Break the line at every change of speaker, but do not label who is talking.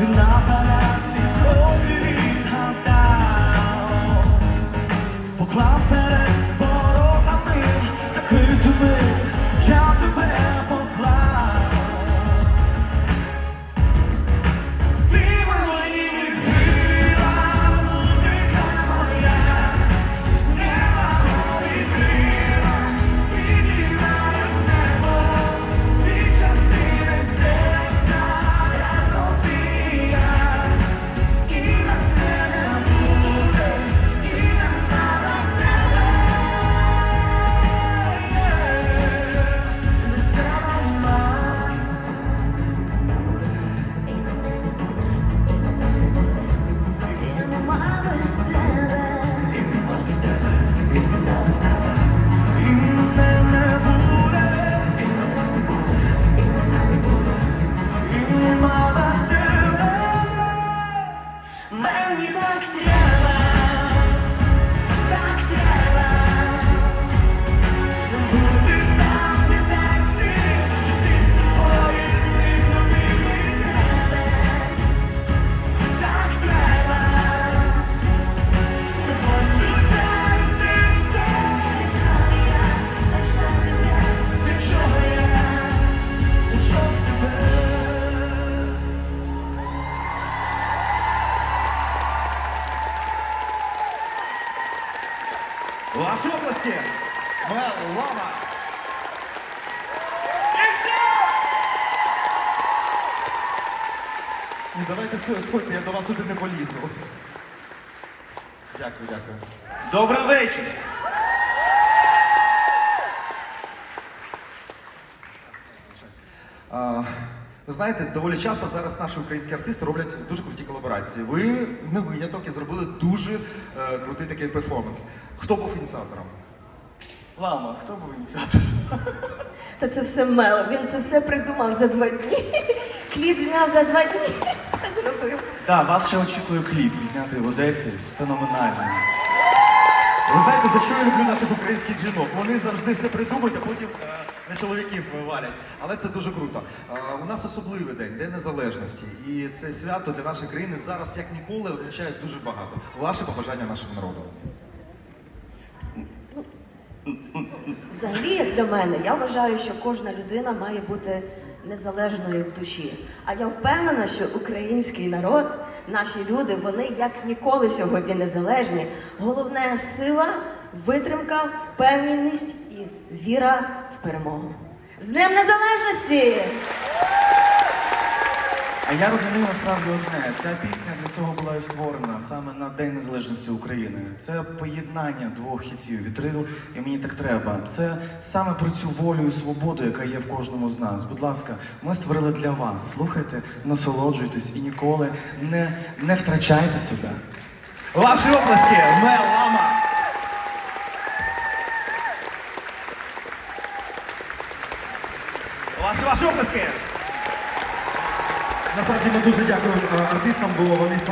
나 Mam nie tak, Лама. Ні, давайте с- сходьте, я до вас туди не полізу. Дякую, дякую.
Добрий вечір.
А, ви знаєте, доволі часто зараз наші українські артисти роблять дуже круті колаборації. Ви не виняток і зробили дуже е, крутий такий перформанс. Хто був ініціатором?
Лама, хто був ініціатором?
Та це все мело. Він це все придумав за два дні. Кліп зняв за два дні, все зробив.
Так, вас ще очікує кліп знятий в Одесі. Феноменальний.
Ви знаєте, за що я люблю наших українських жінок? Вони завжди все придумують, а потім е, на чоловіків валять. Але це дуже круто. Е, у нас особливий день, День Незалежності. І це свято для нашої країни зараз як ніколи означає дуже багато. Ваші побажання нашим народу.
Взагалі, як для мене, я вважаю, що кожна людина має бути незалежною в душі. А я впевнена, що український народ, наші люди, вони як ніколи сьогодні незалежні. Головне сила, витримка, впевненість і віра в перемогу. З Днем Незалежності!
А я розумію насправді одне. Ця пісня для цього була і створена саме на День Незалежності України. Це поєднання двох хітів вітрил і мені так треба. Це саме про цю волю і свободу, яка є в кожному з нас. Будь ласка, ми створили для вас. Слухайте, насолоджуйтесь і ніколи не, не втрачайте себе.
Ваші оплески! Мел Ваші ваші оплески! Насправді ми дуже дякуємо е, артистам, бо вони